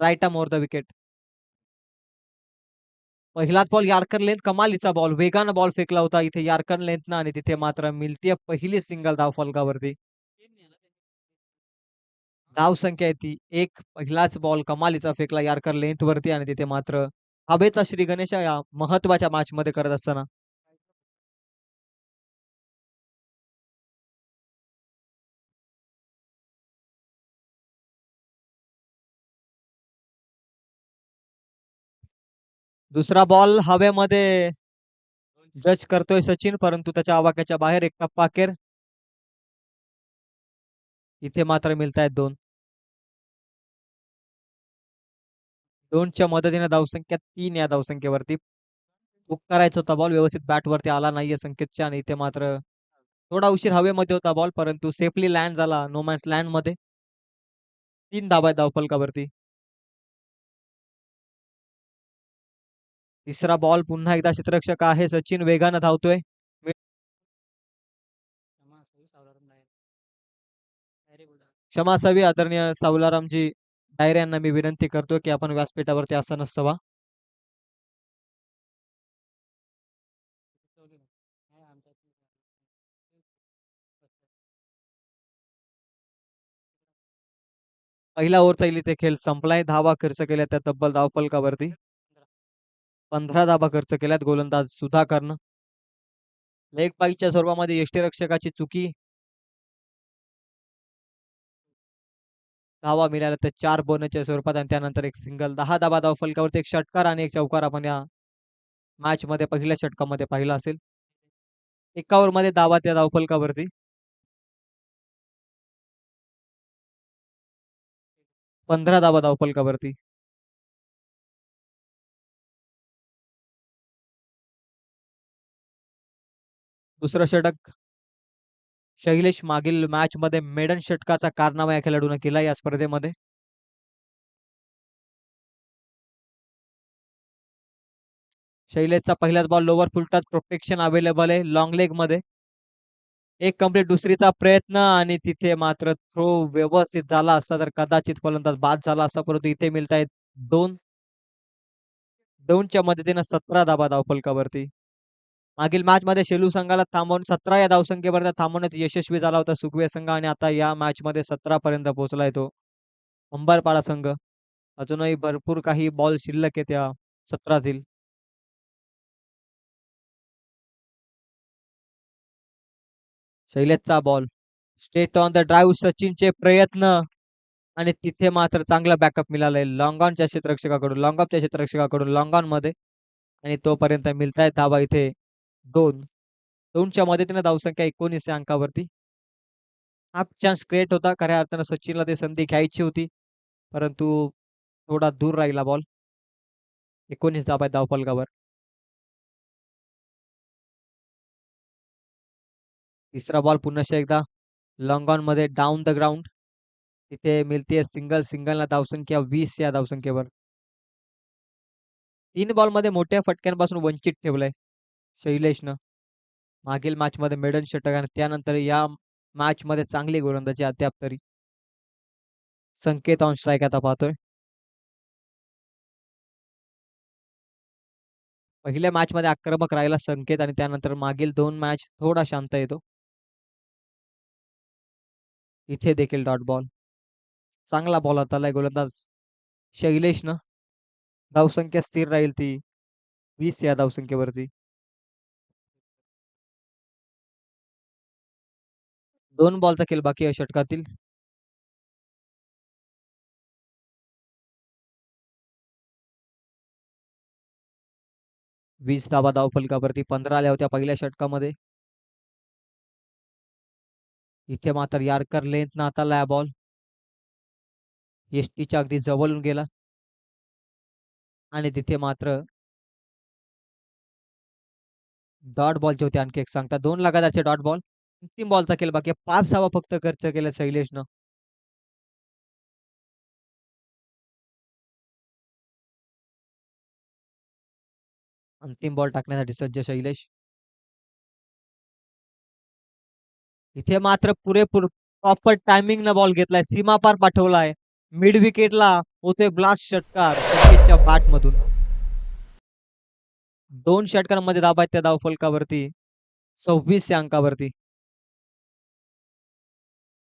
Right um over the wicket. पहिलाच ball yorker length कमालीचा ball. वेगानं बॉल फेकला होता इथे यॉर्कर लेंथनं आणि तिथे मात्र मिळतीय पहिली सिंगल धाव फलकावरती. धावसंख्या आहे ती एक पहिलाच बॉल कमालीचा फेकला यार्कर लेंथ वरती आणि तिथे मात्र हवेचा श्री गणेश या महत्त्वाच्या मॅच मध्ये करत असताना. दुसरा बॉल हवेमध्ये जज करतोय सचिन, परंतु त्याच्या आवाक्याच्या बाहेर एक टप्पा अखेर. इथे मात्र मिळतायेत दोन दोनच्या मदतीने धावसंख्या तीन या धावसंख्येवरती. बुक करायचा होता बॉल व्यवस्थित बॅटवरती आला नाहीये संकेतच्या आणि इथे मात्र थोडा उशीर हवेमध्ये होता बॉल, परंतु सेफली लँड झाला नोमॅन्स लँडमध्ये तीन धावा आहेत धावफलकावरती. तिसरा बॉल पुन्हा एकदा क्षेत्ररक्षक आहे सचिन वेगानं धावतोय. वे क्षमा असावी आदरणीय सावलारामजी डायरे यांना मी विनंती करतो, की आपण व्यासपीठावरती असं नसावा. पहिला ओव्हरचा इथे खेळ संपलाय. धावा खर्च केल्या त्या तब्बल धावफलकावरती. पंधरा दाबा खर्च केल्यात गोलंदाज सुधाकरनं. लेग बाईच्या स्वरूपामध्ये यष्टीरक्षकाची चुकी. धावा मिळाला त्या 4 बोनसच्या स्वरूपात आणि त्यानंतर एक सिंगल. 10 धाव फलकावरती एक षटकार आणि एक चौकार आपण या मॅचमध्ये पहिल्या षटकामध्ये पाहिला असेल. एका ओव्हरमध्ये धावा त्या धावफलकावरती. 15 धावा धावफलकावरती. दुसरं षटक. शैलेश मागील मॅच मध्ये मेडन षटकाचा कारनामा या खेळाडूने केला या स्पर्धेमध्ये. शैलेशचा पहिलाच ball lower full toss protection available आहे लॉंग लेगमध्ये. एक कंप्लीट दुसरीचा प्रयत्न आणि तिथे मात्र थ्रो व्यवस्थित झाला असता तर कदाचित फलंदाज बाद झाला असता, परंतु इथे मिळताय दोन दोनच्या मदतीने 17 धावा धावफलकावरती. मागील मॅचमध्ये शेलू संघाला थांबवून 17 या धावसंख्येपर्यंत थांबवण्यात यशस्वी झाला होता सुकवे संघ आणि आता या मॅचमध्ये 17 पर्यंत पोहोचलाय तो. अंबरपाडा संघ. अजूनही भरपूर काही बॉल शिल्लक आहेत या सत्रातील. शैलेशचा ball. Straight on the drive सचिनचे प्रयत्न आणि तिथे मात्र चांगला बॅकअप मिळालाय लॉंग ऑनच्या क्षेत्ररक्षकाकडून. लॉंगॉपच्या क्षेत्ररक्षकाकडून लॉंग ऑनमध्ये आणि तोपर्यंत मिळतायत धावा इथे 2. 2च्या मदतीने धावसंख्या 19 या अंकावरती. हाफ चान्स क्रिएट होता. खऱ्या अर्थानं सचिनला ते संधी घ्यायची होती, परंतु थोडा दूर राहिला बॉल. 19 धावा आहे धावफलकावर. तिसरा बॉल पुन्हा एकदा लॉंग ऑनमध्ये डाउन द ग्राउंड. तिथे मिळतीये सिंगल. सिंगलला धावसंख्या वीस या धावसंख्येवर. 3 बॉलमध्ये मोठ्या फटक्यांपासून वंचित ठेवलंय शैलेशनं. मागील मॅचमध्ये मेडन षटक आणि त्यानंतर या मॅचमध्ये चांगली गोलंदाजी अद्याप तरी. संकेत ऑन स्ट्राईक आता पाहतोय. पहिल्या मॅचमध्ये आक्रमक राहिला संकेत आणि त्यानंतर मागील दोन मॅच थोडा शांत येतो इथे देखील डॉट बॉल. चांगला बॉल हाताळलाय गोलंदाज शैलेशनं. धावसंख्या स्थिर राहील ती वीस या धावसंख्येवरती. दोन बॉलचा खेळ बाकी आहे षटकातील. वीस धावा धावफलकावरती 15 आल्या होत्या पहिल्या षटकामध्ये. इथे मात्र यॉर्कर लेंथनं हाताळलाय बॉल. यष्टीच्या अगदी जवळून गेला. आणि तिथे मात्र डॉट बॉलचे होते आणखी एक सांगता. दोन लगातारचे डॉट बॉल. अंतिम बॉलचा केला बाकी पाच धावा फक्त खर्च केला शैलेशनं. अंतिम बॉल टाकण्यासाठी सज्ज शैलेश. इथे मात्र पुरेपूर प्रॉपर टायमिंगनं बॉल घेतलाय. सीमा पार पाठवलाय. मिड विकेटला होतोय ब्लास्ट षटकार बॅट मधून दोन षटकांमध्ये धाबा आहेत त्या धावफलकावरती सव्वीस या अंकावरती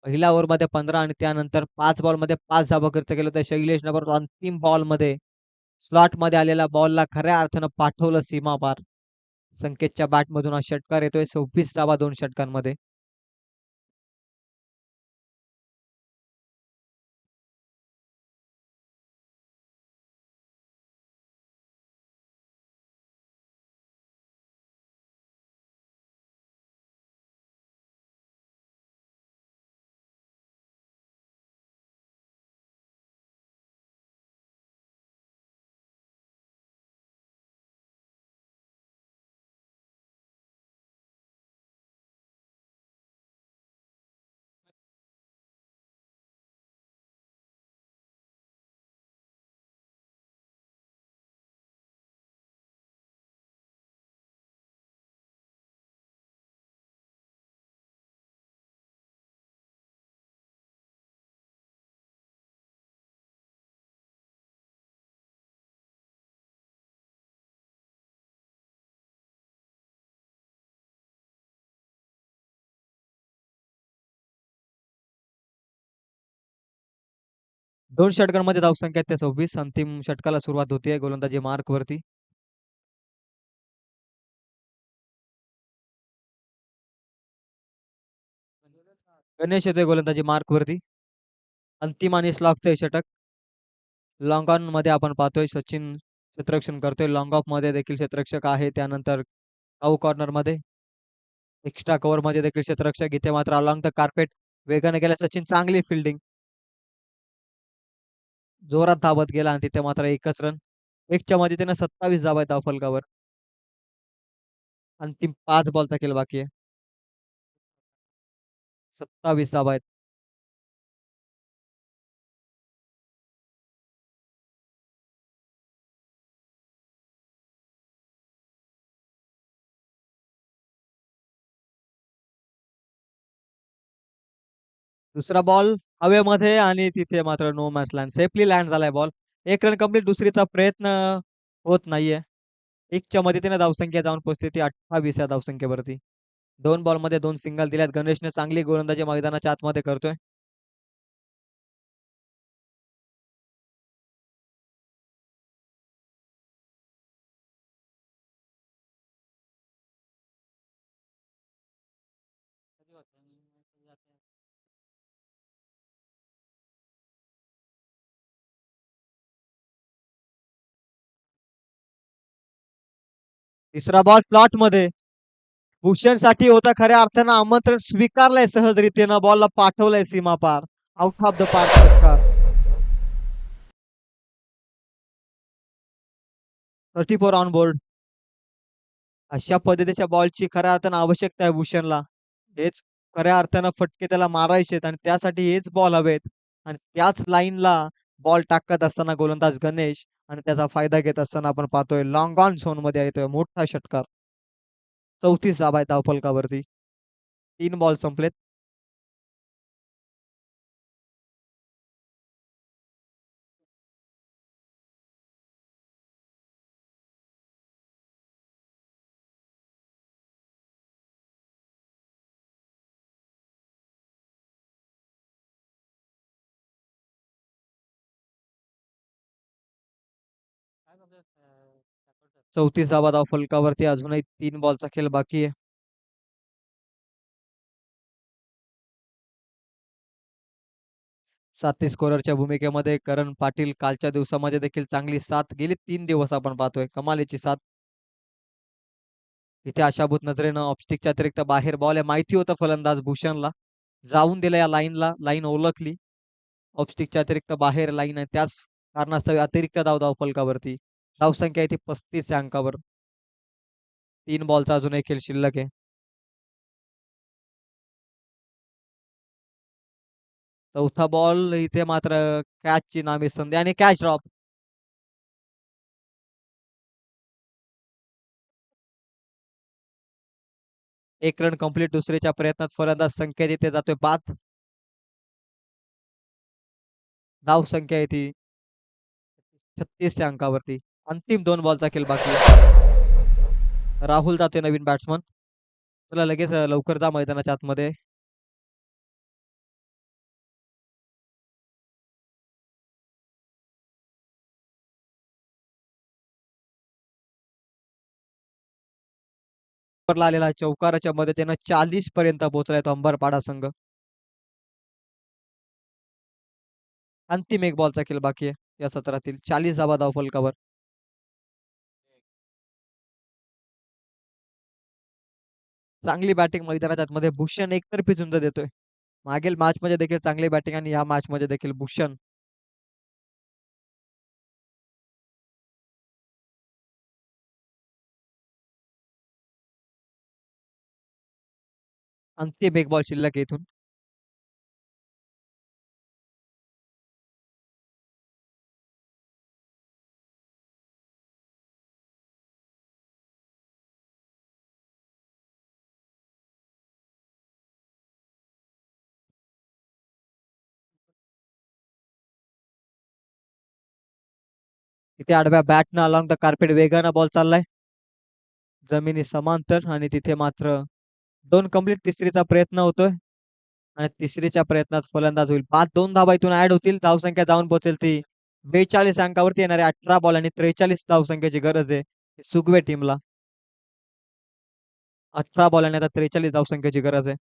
पहिल्या ओव्हरमध्ये पंधरा आणि त्यानंतर पाच बॉलमध्ये पाच धाबा खर्च केले होते शैलेश नगर अंतिम बॉलमध्ये स्लॉटमध्ये आलेल्या बॉलला खऱ्या अर्थानं पाठवलं सीमा पार संकेतच्या बॅटमधून हा षटकार येतोय. सव्वीस धाबा दोन षटकांमध्ये. दोन षटकांमध्ये धावसंख्या आहेत त्या सव्वीस. अंतिम षटकाला सुरुवात होते गोलंदाजी मार्क वरती. गणेश येतोय गोलंदाजी मार्क वरती. अंतिम आणि लागतोय षटक. लॉंग ऑनमध्ये आपण पाहतोय सचिन क्षेत्ररक्षण करतोय. लॉंग ऑफमध्ये देखील क्षेत्ररक्षक आहे त्यानंतर काऊ कॉर्नरमध्ये. एक्स्ट्रा कव्हरमध्ये देखील क्षेत्ररक्षक इथे मात्र अलॉंग द कार्पेट वेगाने गेल्या सचिन चांगली फिल्डिंग जोरात धावत गेला आणि तिथे मात्र एकच रन एकच्या मध्ये त्यानं सत्तावीस धावा आहेत धावफलकावर अंतिम पाच बॉलचा खेळ बाकी आहे. सत्तावीस धावा आहेत. दुसरा बॉल हवेमध्ये आणि तिथे मात्र no match land safely land झालाय बॉल एक रन कंप्लीट दुसरीचा प्रयत्न होत नाहीये. एकच्या मदतीने धावसंख्या जाऊन पोहोचते ती अठ्ठावीस या धावसंख्येवरती. दोन बॉलमध्ये दोन सिंगल दिल्यात. गणेशने चांगली गोलंदाजी मैदानाच्या आतमध्ये करतोय. तिसरा बॉल स्लॉटमध्ये. भूषणसाठी होता खऱ्या अर्थानं आमंत्रण स्वीकारलंय सहजरीतीनं बॉलला पाठवलंय सीमा पार. आउट ऑफ द पार्क षटकार थर्टी फोर ऑन बोर्ड अशा पद्धतीच्या बॉलची खऱ्या अर्थानं आवश्यकता आहे भूषणला. हेच खऱ्या अर्थानं फटके त्याला मारायचे आणि त्यासाठी हेच बॉल हवेत. आणि त्याच लाईनला बॉल टाकत असताना गोलंदाज गणेश आणि त्याचा फायदा घेत असताना आपण पाहतोय लॉंग ऑन झोनमध्ये येतोय मोठा षटकार. चौतीस धाबा आहे धावफलकावरती तीन बॉल संपलेत. चौतीस धाबा फलकावरती अजूनही तीन बॉलचा खेळ बाकी आहे. साथी स्कोररच्या भूमिकेमध्ये करण पाटील कालच्या दिवसामध्ये देखील चांगली साथ गेली. तीन दिवस आपण पाहतोय. कमालीची साथ. इथे आशाभूत नजरेनं ऑप्स्टिकच्या अतिरिक्त बाहेर बॉल आहे. माहिती होतं फलंदाज भूषणला. जाऊन दिलं या लाईनला. लाईन ओळखली. ऑप्स्टिकच्या अतिरिक्त बाहेर लाईन आहे. त्याच कारणास्तव अतिरिक्त धाव धाव फलकावरती. धावसंख्या आहे ती पस्तीस या अंकावर. तीन बॉलचा अजून एक खेळ शिल्लक आहे. चौथा बॉल इथे मात्र कॅचची नामी संधी आणि कॅच ड्रॉप एक रन कंप्लीट दुसरीच्या प्रयत्नात फलंदाज संख्या इथे जातोय बाद धाव संख्या आहे ती 36 या अंकावरती. अंतिम दोन बॉलचा खेळ बाकी राहुल जातोय नवीन बॅट्समन. चला लगेच लवकर जा मैदानाच्या आतमध्ये. आलेला चौकाराच्या मदतीनं 40 पर्यंत पोहोचलाय तो अंबरपाडा संघ. अंतिम एक बॉलचा खेळ बाकी आहे या सत्रातील. 40 धावा धावफलकावर. चांगली बॅटिंग मैदानाच्या आतमध्ये भूषण एकतर्फी झुंज देतोय. मागील मॅचमध्ये देखील चांगली बॅटिंग आणि या मॅचमध्ये देखील भूषण अंतिम एक बॉल शिल्लक येथून इथून. इथे आडव्या बॅटनं अलॉंग द कार्पेट वेगानं बॉल चाललाय. जमिनी समांतर आणि तिथे मात्र दोन कंप्लीट तिसरीचा प्रयत्न होतोय. आणि तिसरीच्या प्रयत्नात फलंदाज होईल. पाच दोन धावा इथून ऍड होतील. धावसंख्या जाऊन पोहोचेल ती 42 अंकावरती येणारे 18 बॉल आणि 43 धावसंख्येची गरज आहे सुगवे टीमला. 18 बॉल आणि आता 43 धावसंख्येची गरज आहे.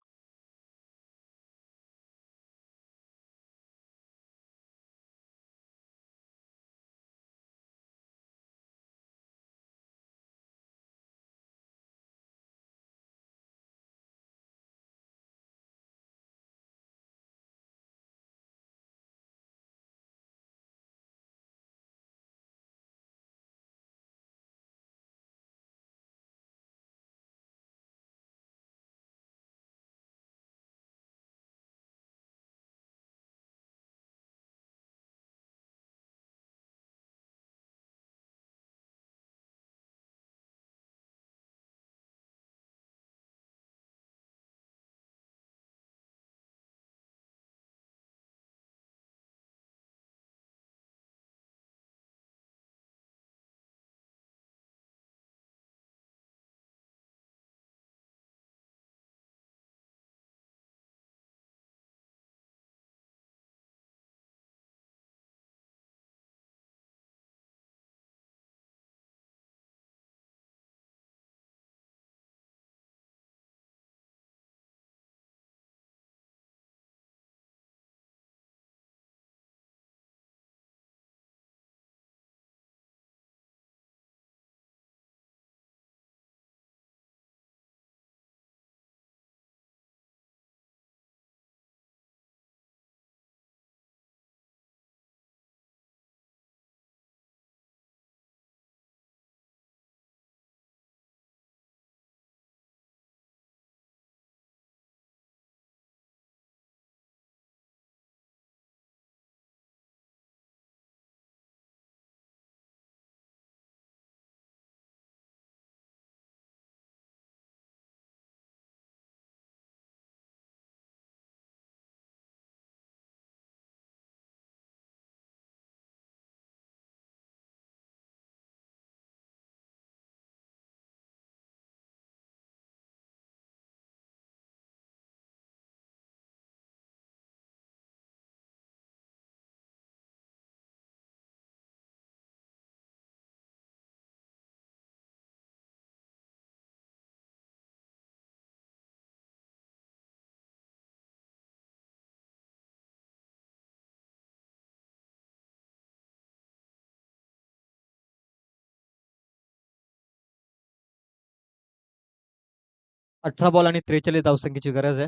अठरा बॉल आणि 43 धावसंख्येची गरज आहे.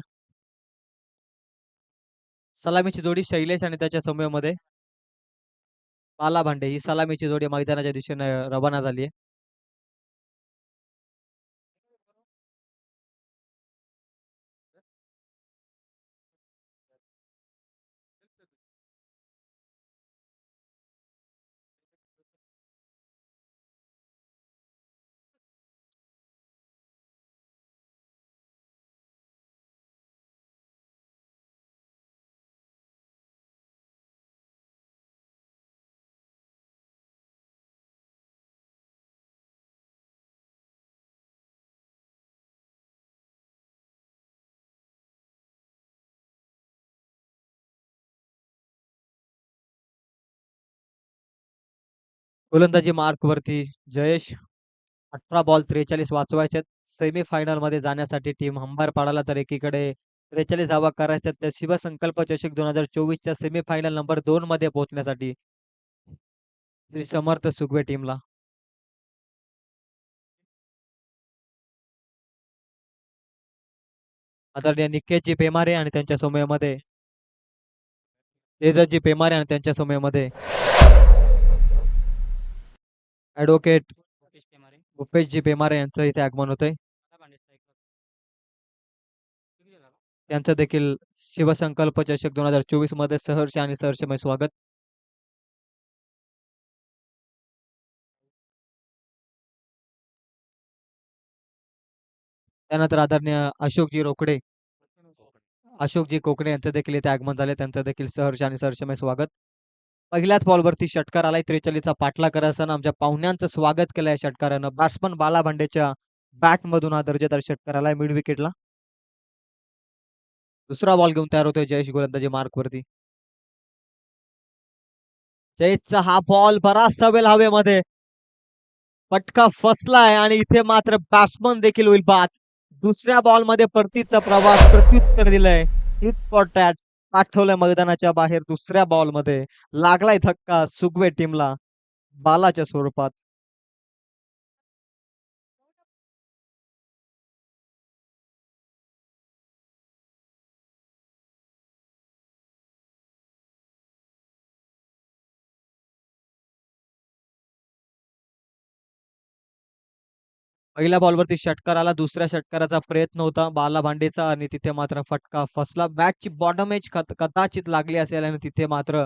सलामीची जोडी शैलेश आणि त्याच्या समूहामध्ये बाला भांडे ही सलामीची जोडी मैदानाच्या दिशेने रवाना झाली आहे. गोलंदाजी मार्कवरती जयेश अठरा बॉल त्रेचाळीस वाचवायचे सेमीफायनलमध्ये जाण्यासाठी टीम हंबार पाडाला तर एकीकडे त्रेचाळीस धावा करायच्या त्या शिवसंकल्प चषक दोन हजार चोवीसच्या सेमीफायनल नंबर दोन मध्ये पोहोचण्यासाठी श्री समर्थ सुगवे टीमला आदरणीय निकेशजी पेमारे आणि त्यांच्या समयामध्ये तेजसजी पेमारे आणि त्यांच्या ऍडव्होकेट भूपेशजी पेमारे. यांचं इथे आगमन होतंय. त्यांचं देखील शिवसंकल्प चषक दोन हजार चोवीसमध्ये सहर्ष आणि सहर्षमय स्वागत. त्यानंतर आदरणीय अशोकजी रोकडे. अशोकजी कोकणे यांचं देखील इथे आगमन झाले त्यांचं देखील सहर्ष आणि सहर्षमय स्वागत. पहिल्याच बॉलवरती षटकार आलाय. त्रेचाळीसचा पाठला करासन आमच्या पाहुण्यांचं स्वागत केलंय या षटकारानं. बॅट्समन बाला भांडेच्या बॅट मधून हा दर्जेदार षटकार आलाय. मिड विकेटला दुसरा बॉल घेऊन तयार होतोय जयेश गोलंदाजी मार्क वरती जयेशचा हा बॉल बराचसा वेळ हवेमध्ये. पटका फसलाय आणि इथे मात्र बॅट्समन देखील होईल बाद. दुसऱ्या बॉलमध्ये परतीचा प्रवास प्रत्युत्तर दिलंय. हिट पाठवलंय मैदानाच्या बाहेर दुसऱ्या बॉलमध्ये. लागलाय धक्का सुगवे टीमला बालाच्या स्वरूपात. पहिल्या बॉलवरती षटकार आला दुसऱ्या षटकाराचा प्रयत्न होता. बाला भांडेचा आणि तिथे मात्र फटका फसला. बॅटची बॉटम एज कदाचित लागली असेल आणि तिथे मात्र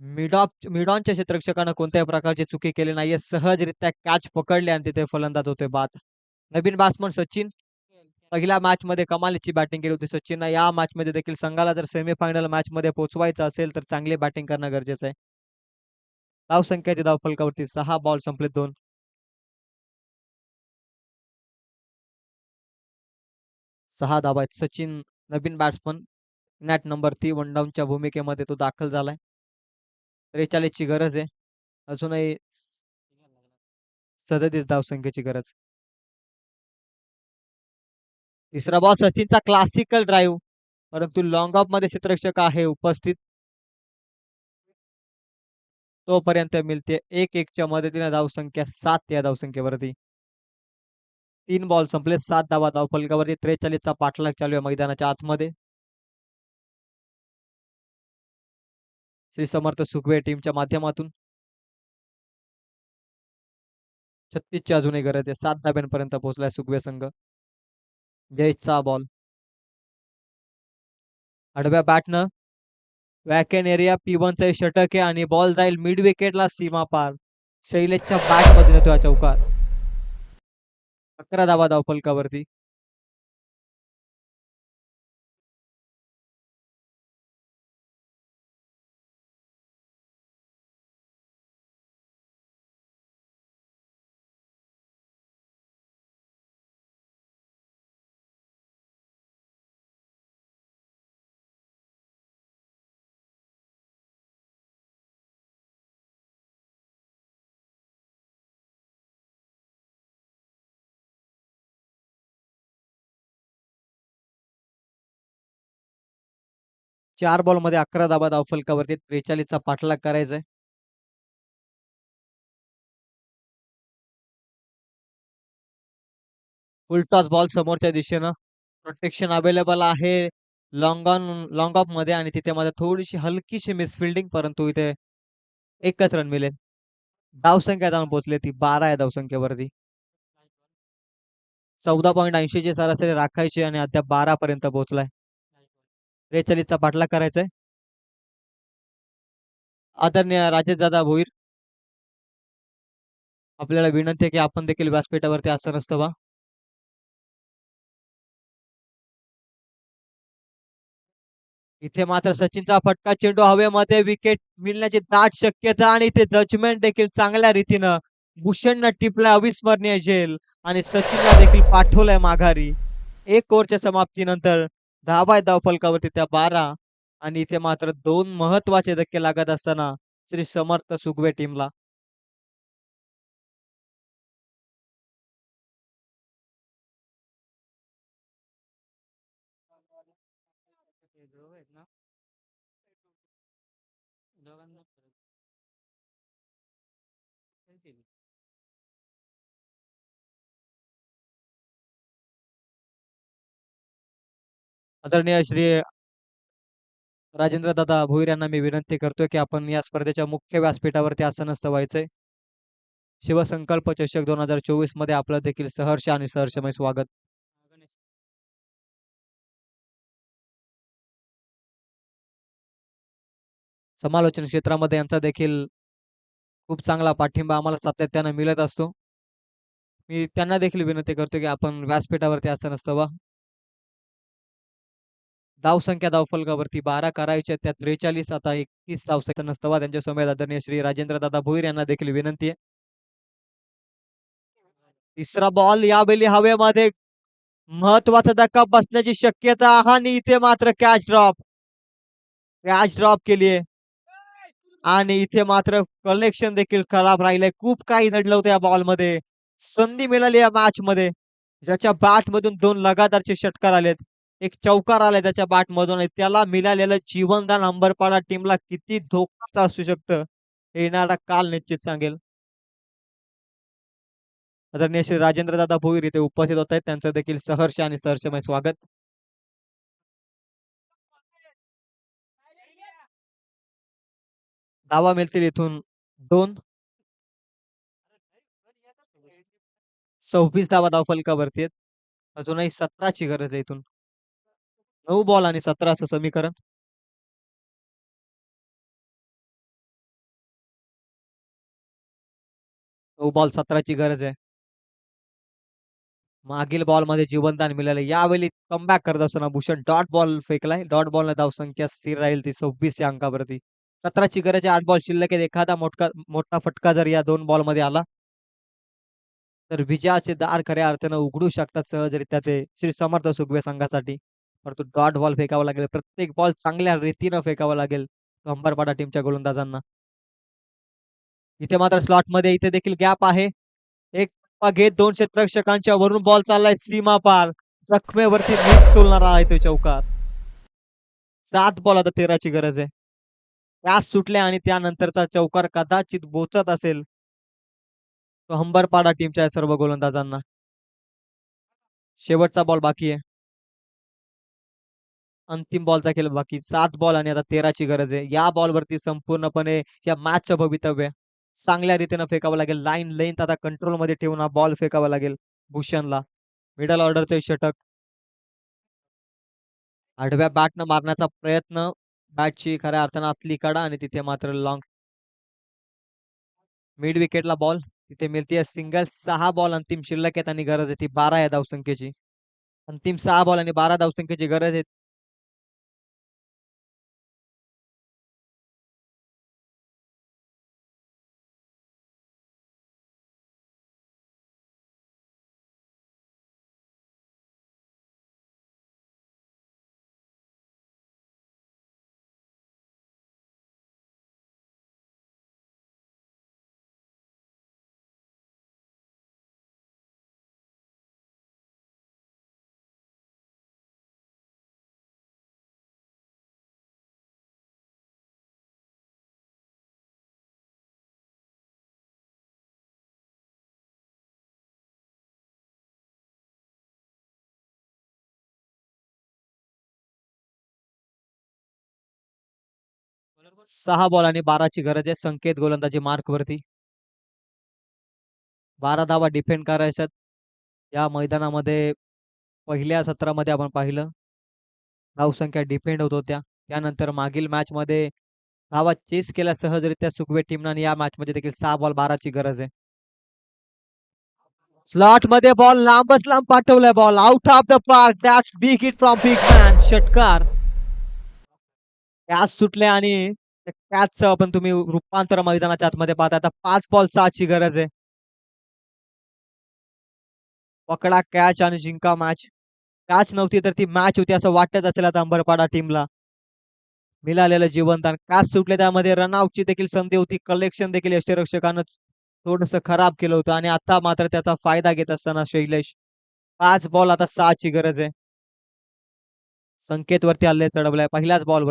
मिडॉप मिडॉनच्या क्षेत्रक्षकानं कोणत्याही प्रकारची चुकी केली नाहीये. सहजरित्या कॅच पकडले आणि तिथे फलंदाज होते बाद. नवीन बॅट्समन सचिन. पहिल्या मॅच मध्ये कमालीची बॅटिंग केली होती सचिननं. या मॅच मध्ये देखील संघाला जर सेमीफायनल मॅच मध्ये पोहोचवायचं असेल तर चांगली बॅटिंग करणं गरजेचं आहे. धाव संख्याची धाव फलकावरती सहा बॉल संपले दोन सहा धावा आहेत. सचिन नवीन batsman at number three one डाऊनच्या भूमिकेमध्ये तो दाखल झालाय. त्रेचाळीसची गरज आहे. अजूनही सदतीस धावसंख्येची गरज. तिसरा बॉल सचिनचा क्लासिकल ड्राईव्ह परंतु लॉंग ऑफमध्ये क्षेत्ररक्षक आहे उपस्थित. तोपर्यंत मिळते एक एकच्या मदतीने धावसंख्या सात या धावसंख्येवरती. तीन बॉल संपले. सात धावा. धाव फलकावरती त्रेचाळीसचा पाठलाग चालू आहे मैदानाच्या आतमध्ये. श्री समर्थ सुखवे टीमच्या माध्यमातून. छत्तीसची अजूनही गरज आहे. सात धाब्यांपर्यंत पोहोचलाय सुखवे संघ. जयचा बॉल आडव्या बॅटनं वॅकेन एरिया पी चा षटक आहे आणि बॉल जाईल मिड विकेटला सीमा पार शैलेशच्या बॅटमध्ये येतो चौकार. अकरा धावा धावफलकावरती चार बॉलमध्ये अकरा धावा धाव फलकावरती. त्रेचाळीसचा पाठलाग करायचा आहे फुलटॉस बॉल समोरच्या दिशेनं. प्रोटेक्शन अवेलेबल आहे. लॉंग ऑन लॉंग ऑफमध्ये आणि तिथे मध्ये थोडीशी हलकीशी मिसफिल्डिंग परंतु इथे एकच रन मिळेल. धावसंख्या जाऊन पोहोचली ती बारा आहे धावसंख्येवरती. चौदा पॉईंट ऐंशी ची सरासरी राखायची आणि अद्याप बारा पर्यंत पोहोचलाय. त्रेचाळीसचा पाठलाग करायचा आहे आदरणीय राजेश दादा भोईर आपल्याला विनंती आहे की आपण देखील व्यासपीठावरती आसन असतं बा इथे मात्र सचिनचा फटका चेंडू हवेमध्ये विकेट मिळण्याची दाट शक्यता आणि इथे जजमेंट देखील चांगल्या रीतीनं भूषणनं टिपलाय अविस्मरणीय झेल आणि सचिनला देखील पाठवलंय माघारी. एक ओव्हरच्या समाप्तीनंतर धावा धाव फलकावरती त्या बारा आणि इथे मात्र दोन महत्त्वाचे धक्के लागत असताना श्री समर्थ सुगवे टीमला आदरणीय श्री राजेंद्र दादा भोईर यांना मी विनंती करतोय की आपण या स्पर्धेच्या मुख्य व्यासपीठावरती आसनस्थ व्हायचंय. शिवसंकल्प चषक दोन हजार चोवीसमध्ये आपलं देखील सहर्ष आणि सहर्षमय स्वागत. समालोचन क्षेत्रामध्ये यांचा देखील खूप चांगला पाठिंबा आम्हाला सातत्यानं मिळत असतो. मी त्यांना देखील विनंती करतो की आपण व्यासपीठावरती आसनस्थ व्हा. धावसंख्या धावफलकावरती बारा करायच्या त्या त्रेचाळीस आता एकतीस धावसंख्या नसतवा त्यांच्यासमोर आदरणीय श्री राजेंद्र दादा भोईर यांना देखील विनंती आहे. तिसरा बॉल यावेळी हवेमध्ये महत्त्वाचा धक्का बसण्याची शक्यता आणि इथे मात्र कॅच ड्रॉप कॅच ड्रॉप केली आहे. आणि इथे मात्र कनेक्शन देखील खराब राहिलंय. खूप काही नडलं होतं या बॉलमध्ये. संधी मिळाली या मॅच मध्ये. ज्याच्या बॅट मधून दोन लगातारचे षटकार आलेत. एक चौकार आलाय त्याच्या बाट मधून आणि त्याला मिळालेलं जीवनदान अंबरपाडा टीमला किती धोकाचं असू शकतं हे येणारा काल निश्चित सांगेल. आदरणीय श्री राजेंद्र दादा भोईर इथे उपस्थित होत आहेत. त्यांचं देखील सहर्ष आणि सहर्षमय स्वागत. धावा मिळतील इथून दोन. सव्वीस धावा धावफलकावरती आहेत. अजूनही सतराची गरज आहे इथून. नऊ बॉल आणि सतरा असं समीकरण. नऊ बॉल सतराची गरज आहे. मागील बॉलमध्ये जीवनदान मिळालं. यावेळी कमबॅक करत असताना भूषण डॉट बॉल फेकलाय. डॉट बॉल धाव धावसंख्या स्थिर राहील ती सव्वीस या अंकावरती. सतराची गरज आहे. आठ बॉल शिल्लक आहेत. एखादा मोठा मोठा फटका जर या दोन बॉलमध्ये आला तर विजयाचे दार खऱ्या अर्थानं उघडू शकतात सहजरित्या ते श्री समर्थ सुगवे संघासाठी. परंतु डॉट बॉल फेकावा लागेल. प्रत्येक बॉल चांगल्या रीतीनं फेकावा लागेल अंबरपाडा टीमच्या गोलंदाजांना. इथे मात्र स्लॉटमध्ये इथे देखील गॅप आहे. एक घेत दोन क्षेत्रक्षकांच्या वरून बॉल चाललाय सीमा पार. जखमेवरती सोलणारा आहे तो चौकार. सात बॉल आता तेराची गरज आहे. त्यास सुटल्या आणि त्यानंतरचा चौकार कदाचित बोचत असेल. तो हंबरपाडा टीमच्या सर्व गोलंदाजांना. शेवटचा बॉल बाकी आहे. अंतिम बॉलचा खेळ बाकी सात बॉल आणि आता तेराची गरज आहे. या बॉलवरती संपूर्णपणे या मॅचचं भवितव्य चांगल्या रीतीनं फेकावं लागेल. लाईन लेंथ आता कंट्रोलमध्ये ठेवून हा बॉल फेकावा लागेल भूषणला. मिडल ऑर्डरचे षटक. आडव्या बॅटनं मारण्याचा प्रयत्न. बॅटची खऱ्या अर्थानं असली कडा आणि तिथे मात्र लॉंग मिड विकेटला बॉल तिथे मिळते सिंगल सहा बॉल अंतिम शिल्लक आहेत आणि गरज आहे ती बारा या धावसंख्येची. अंतिम सहा बॉल आणि बारा धावसंख्येची गरज आहे. सहा बॉल आणि बाराची गरज आहे. संकेत गोलंदाजी मार्क वरती. बारा धावा डिफेंड करायच्यात. या मैदानामध्ये पहिल्या सत्रामध्ये आपण पाहिलं. धावसंख्या डिपेंड होत होत्या. त्यानंतर मागील मॅच मध्ये धावा चेस केल्या सहजरित्या सुखवे टीमनं आणि या मॅच मध्ये देखील सहा बॉल बाराची गरज आहे. स्लॉटमध्ये बॉल लांबच लांब पाठवलाय ball out of the park that's big hit from big man षटकार. कॅच सुटले आणि कॅच आपण तुम्ही रूपांतर मैदानाच्या आतमध्ये पाहता. आता पाच बॉल सहाची गरज आहे. पकडा कॅच आणि जिंका मॅच कॅच नव्हती तर ती मॅच होती असं वाटत असेल आता अंबरपाडा टीमला मिळालेलं जीवनदान काच सुटले त्यामध्ये रनआउटची देखील संधी होती. कलेक्शन देखील यष्टीरक्षकानं थोडस खराब केलं होतं आणि आता मात्र त्याचा फायदा घेत असताना शैलेश. पाच बॉल आता सहाची गरज आहे. संकेत वरती हल्ले चढवलाय. पहिल्याच बॉल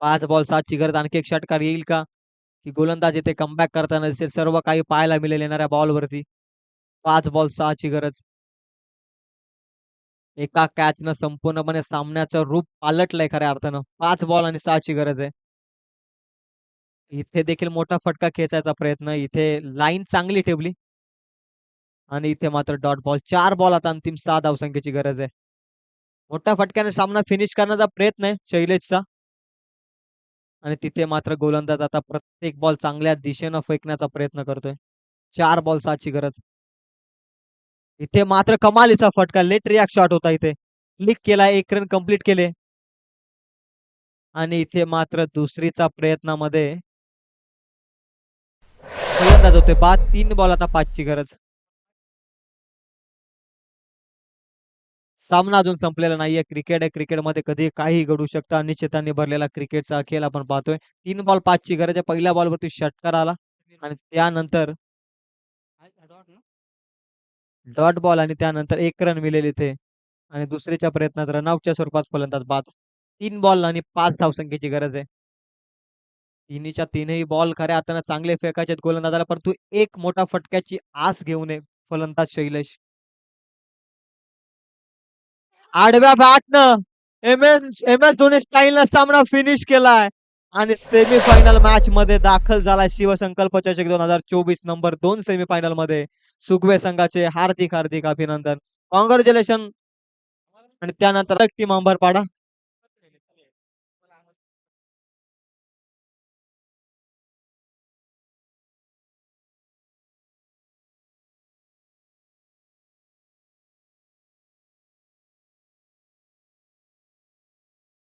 पाच बॉल सातची गरज आणखी एक षटकार येईल का? की गोलंदाज इथे कमबॅक करताना दिसेल सर्व काही पाहायला मिळेल येणाऱ्या बॉल वरती. पाच बॉल सहाची गरज. एका कॅचनं संपूर्णपणे सामन्याचं रूप पालटलंय खऱ्या अर्थानं. पाच बॉल आणि सहाची गरज आहे. इथे देखील मोठा फटका खेचायचा प्रयत्न. इथे लाईन चांगली ठेवली. आणि इथे मात्र डॉट बॉल चार बॉल आता अंतिम सहा धावसंख्येची गरज आहे. मोठ्या फटक्याने सामना फिनिश करण्याचा प्रयत्न आहे शैलेशचा. आणि तिथे मात्र गोलंदाज आता प्रत्येक बॉल चांगल्या दिशेनं फेकण्याचा प्रयत्न करतोय. चार बॉल सातची गरज. इथे मात्र कमालीचा फटका लेट रिॲक्ट शॉट होता इथे. क्लिक केला एक रन कंप्लीट केले. आणि इथे मात्र दुसरीचा प्रयत्नामध्ये गोलंदाज होते. बाद तीन बॉल आता पाचची गरज. सामना अजून संपलेला नाहीये. क्रिकेट आहे. क्रिकेटमध्ये कधी काही घडू शकतं. अनिश्चितांनी भरलेला क्रिकेटचा खेळ आपण पाहतोय. तीन बॉल पाचची गरज आहे. पहिल्या बॉलवरती षटकार आला आणि त्यानंतर डॉट बॉल आणि त्यानंतर एक रन मिळेल इथे. आणि दुसरीच्या प्रयत्नात रनआउटच्या स्वरूपात फलंदाज बाद. तीन बॉल आणि पाच धावसंख्येची गरज आहे. तिन्हीच्या तीनही बॉल खऱ्या अर्थानं चांगले फेकायचे गोलंदाजाला. परंतु एक मोठा फटक्याची आस घेऊ नये फलंदाज शैलेश. आडव्या बॅटनं M S M S Dhoni स्टाईलनं सामना फिनिश केलाय. आणि सेमीफायनल मॅच मध्ये दाखल झालाय शिवसंकल्प चषक दोन हजार चोवीस नंबर दोन सेमीफायनलमध्ये. सुगवे संघाचे हार्दिक हार्दिक अभिनंदन. कॉंग्रॅच्युलेशन आणि त्यानंतर टीम अंबरपाडा